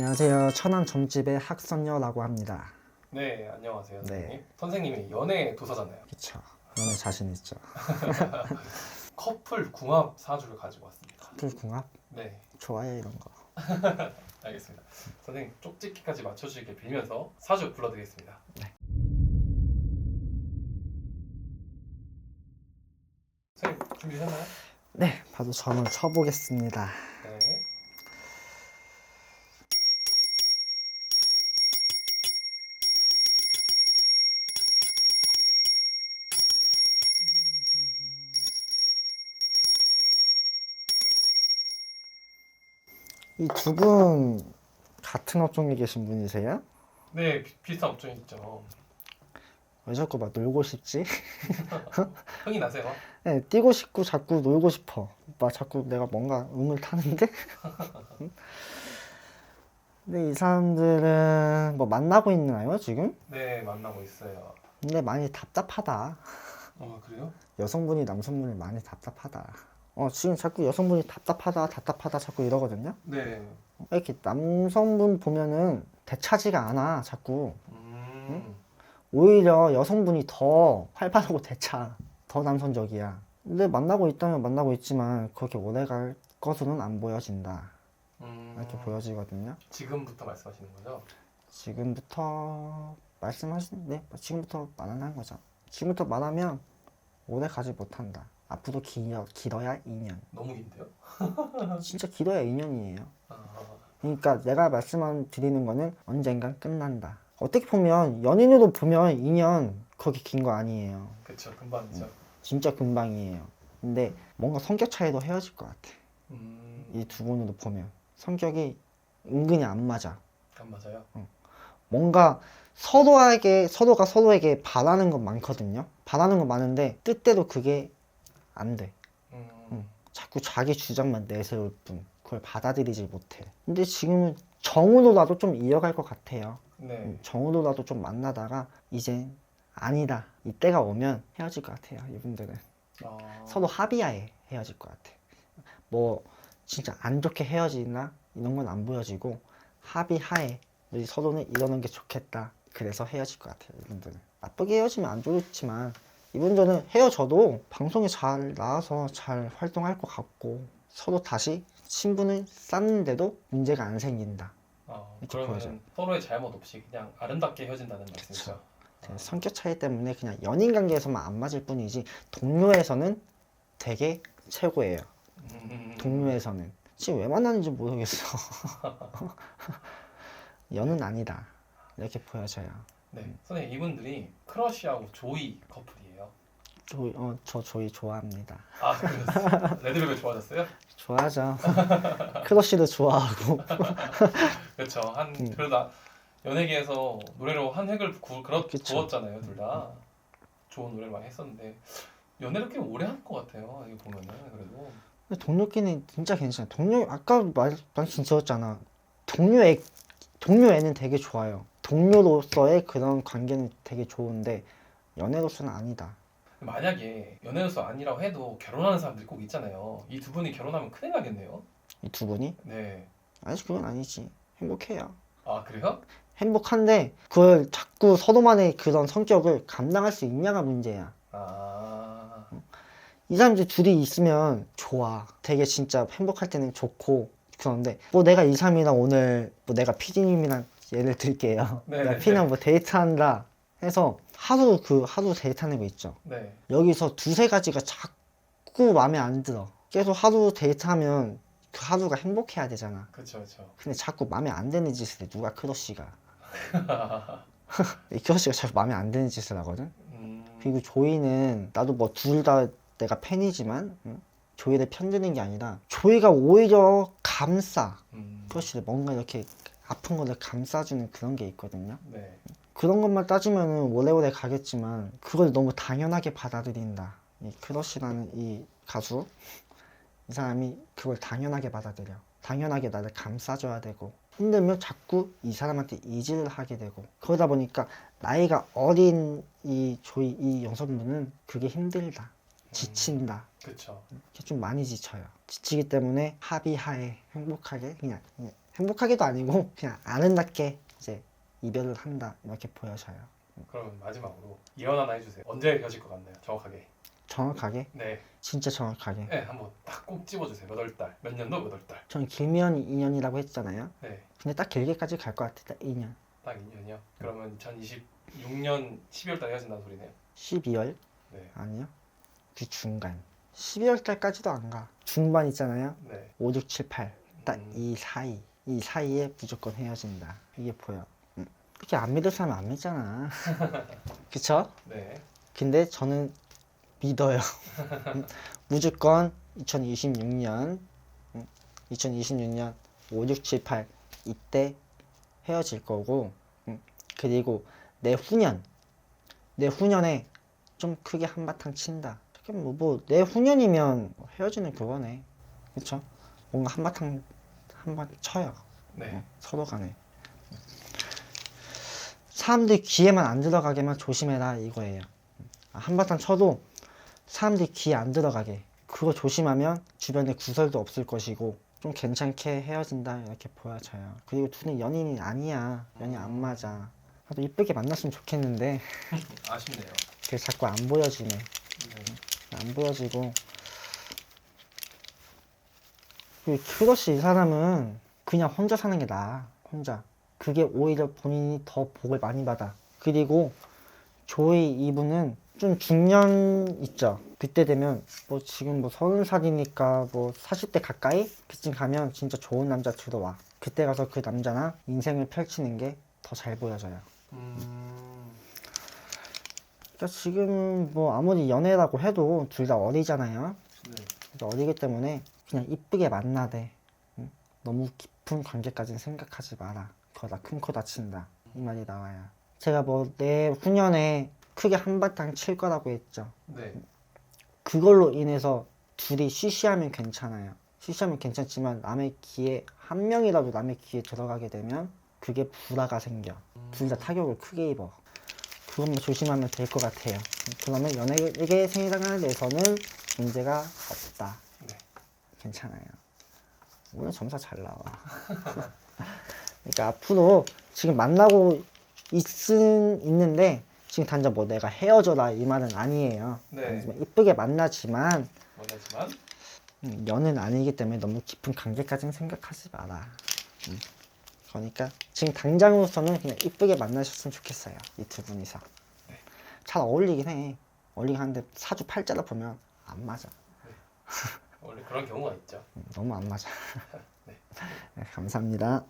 안녕하세요. 천안 점집의 학선녀라고 합니다. 네, 안녕하세요, 네. 선생님. 선생님이 연애 도사잖아요. 그쵸. 연애 자신 있죠. 커플 궁합 사주를 가지고 왔습니다. 풀궁합 네, 좋아해 이런 거. 알겠습니다. 선생님 쪽집기까지 맞춰주시길 빌면서 사주 불러드리겠습니다. 네. 선생님 준비되셨나요? 네, 바로 점을 쳐보겠습니다. 네. 이 두 분 같은 업종에 계신 분이세요? 네, 비, 비슷한 업종이 있죠. 왜 자꾸 막 놀고 싶지? 흥이 나세요? 네, 뛰고 싶고 자꾸 놀고 싶어. 막 자꾸 내가 뭔가 음을 타는데? 응? 근데 이 사람들은 뭐 만나고 있나요, 지금? 네, 만나고 있어요. 근데 많이 답답하다. 어, 그래요? 여성분이 남성분이 많이 답답하다. 어, 지금 자꾸 여성분이 답답하다, 답답하다 자꾸 이러거든요? 네. 이렇게 남성분 보면은 대차지가 않아, 자꾸. 음, 오히려 여성분이 더 활발하고 대차, 더 남성적이야. 근데 만나고 있다면 만나고 있지만 그렇게 오래 갈 것으로는 안 보여진다. 음, 이렇게 보여지거든요. 지금부터 말씀하시는 거죠? 지금부터 말씀하신, 네, 지금부터 말하는 거죠. 지금부터 말하면 오래 가지 못한다. 앞으로 길어, 길어야 2년. 너무 긴데요? 진짜 길어야 2년이에요. 아, 그러니까 내가 말씀 드리는 거는 언젠간 끝난다. 어떻게 보면 연인으로 보면 2년 그렇게 긴거 아니에요. 그쵸, 금방이죠. 진짜 금방이에요. 근데 뭔가 성격 차이도 헤어질 것 같아. 음, 이 두 분으로 보면 성격이 은근히 안 맞아. 안 맞아요? 뭔가 서로에게 서로가 서로에게 바라는 건 많거든요. 바라는 건 많은데 뜻대로 그게 안 돼. 음, 응. 자꾸 자기 주장만 내세울 뿐 그걸 받아들이지 못해. 근데 지금은 정으로라도 좀 이어갈 것 같아요. 네. 음, 정으로라도 좀 만나다가 이제 아니다. 이때가 오면 헤어질 것 같아요. 이분들은 아, 서로 합의하에 헤어질 것 같아. 뭐 진짜 안 좋게 헤어지나 이런 건 안 보여지고 합의하에 우리 서로는 이러는 게 좋겠다. 그래서 헤어질 것 같아요. 이분들은 나쁘게 헤어지면 안 좋지만 이분들은 헤어져도 방송에 잘 나와서 잘 활동할 것 같고 서로 다시 신분을 쌓는데도 문제가 안 생긴다. 아, 이렇게 그러면 보여져요. 서로의 잘못 없이 그냥 아름답게 헤어진다는 말씀이죠? 그냥 성격 차이 때문에 그냥 연인 관계에서만 안 맞을 뿐이지 동료에서는 되게 최고예요. 음, 동료에서는 지금 왜 만나는지 모르겠어. 연은 아니다. 이렇게 보여져요. 네. 선생님 이분들이 크러쉬하고 조이 커플이 조, 어, 저 조이 좋아합니다. 아, 그러셨어요? 레드벨벳 좋아하셨어요? 좋아하죠. 크러쉬도 좋아하고. 그렇죠. 한 음. 그러다 연예계에서 노래로 한 획을 구, 그렇, 그쵸. 구웠잖아요, 둘 다. 좋은 노래를 많이 했었는데 연애를 꽤 오래 한 것 같아요. 이거 보면은 그래도. 근데 동료끼리 진짜 괜찮아. 동료 아까 말 말씀 드렸잖아. 동료애 동료애는 되게 좋아요. 동료로서의 그런 관계는 되게 좋은데 연애로서는 아니다. 만약에 연애로서 아니라고 해도 결혼하는 사람들이 꼭 있잖아요. 이 두 분이 결혼하면 큰일 나겠네요. 이 두 분이 네. 아니 그건 아니지. 행복해요. 아, 그래요? 행복한데 그걸 자꾸 서로만의 그런 성격을 감당할 수 있냐가 문제야. 아, 이 사람들 둘이 있으면 좋아. 되게 진짜 행복할 때는 좋고 그런데 뭐 내가 이 사람이랑 오늘 뭐 내가 피디님이랑 예를 들게요. 네, 내가 네, 피디랑 뭐 데이트한다 해서 하루 그 하루 데이트하는 거 있죠. 네. 여기서 두세 가지가 자꾸 마음에 안 들어. 계속 하루 데이트하면 그 하루가 행복해야 되잖아. 그렇죠, 그렇죠. 근데 자꾸 마음에 안 드는 짓을 해. 누가 크러쉬가. 이 크러쉬가 자꾸 마음에 안 드는 짓을 하거든. 음, 그리고 조이는 나도 뭐 둘 다 내가 팬이지만 응? 조이를 편드는 게 아니라 조이가 오히려 감싸. 음, 크러쉬를 뭔가 이렇게 아픈 거를 감싸주는 그런 게 있거든요. 네. 그런 것만 따지면은 오래오래 가겠지만 그걸 너무 당연하게 받아들인다. 이 크러쉬라는 이 가수 이 사람이 그걸 당연하게 받아들여. 당연하게 나를 감싸줘야 되고 힘들면 자꾸 이 사람한테 이질을 하게 되고 그러다 보니까 나이가 어린 이 조이 이 여성분은 그게 힘들다. 지친다. 그렇죠. 이렇게 좀 많이 지쳐요. 지치기 때문에 합의하에 행복하게 그냥, 그냥 행복하게도 아니고 그냥 아름답게 이별을 한다 이렇게 보여져요. 그러면 마지막으로 예언 하나 해주세요. 언제 헤어질 것 같나요? 정확하게. 정확하게 네, 진짜 정확하게. 네 한번 딱 꼭 집어주세요. 몇 월 달, 몇 년도 몇 월 달. 전 길면 2년이라고 했잖아요. 네, 근데 딱 길게까지 갈 것 같아. 딱 2년. 딱 2년이요. 그러면 2026년 12월 달 헤어진다는 소리네요. 12월 네, 아니요. 그 중간. 12월 달까지도 안 가. 중반 있잖아요. 네. 5, 6, 7, 8. 딱 음, 이 사이. 이 사이에 무조건 헤어진다. 이게 보여. 음. 그렇게 안 믿을 사람 안 믿잖아. 그쵸? 네, 근데 저는 믿어요. 음, 무조건 2026년, 2026년 5, 6, 7, 8 이때 헤어질 거고, 음, 그리고 내후년, 내후년에 좀 크게 한바탕 친다. 뭐, 뭐 내후년이면 헤어지는 그거네. 그쵸? 뭔가 한바탕 한번 쳐요. 네. 어, 서로 간에 사람들 귀에만 안 들어가게만 조심해라 이거예요. 아, 한바탕 쳐도 사람들 귀에 안 들어가게. 그거 조심하면 주변에 구설도 없을 것이고 좀 괜찮게 헤어진다 이렇게 보여져요. 그리고 둘은 연인이 아니야. 연인 안 맞아. 나도 이쁘게 만났으면 좋겠는데. 아쉽네요. 그게 자꾸 안 보여지네. 네. 안 보여지고. 그 그것이 이 사람은 그냥 혼자 사는 게 나아 혼자 그게 오히려 본인이 더 복을 많이 받아. 그리고 조이 이분은 좀 중년 있죠. 그때 되면 뭐 지금 뭐 서른 살이니까 뭐 40대 가까이 그쯤 가면 진짜 좋은 남자 들어와. 그때 가서 그 남자나 인생을 펼치는 게 더 잘 보여져요. 음, 그러니까 지금 뭐 아무리 연애라고 해도 둘 다 어리잖아요. 네. 어리기 때문에 그냥 이쁘게 만나되 응? 너무 깊은 관계까지는 생각하지 마라 그러다 큰 코 다친다. 이 말이 나와요. 제가 뭐 내 후년에 크게 한바탕 칠 거라고 했죠. 네. 그걸로 인해서 둘이 쉬쉬하면 괜찮아요. 쉬쉬하면 괜찮지만 남의 귀에 한 명이라도 남의 귀에 들어가게 되면 그게 불화가 생겨. 둘 다 타격을 크게 입어. 그것만 조심하면 될 것 같아요. 그러면 연예계 생활에 대해서는 문제가 없다. 네. 괜찮아요. 오늘 점사 잘 나와. 그러니까 앞으로 지금 만나고 있은 있는데 지금 단전 뭐 내가 헤어져라 이 말은 아니에요. 네. 아니지만 이쁘게 만나지만 만나지만 음, 연은 아니기 때문에 너무 깊은 관계까지는 생각하지 마라. 음. 그러니까 지금 당장으로서는 그냥 이쁘게 만나셨으면 좋겠어요. 이 두 분이서. 잘 어울리긴 해. 어울리긴 하는데 사주 팔자를 보면 안 맞아. 원래 그런 경우가 있죠. 음, 너무 안 맞아. 네. 네, 감사합니다.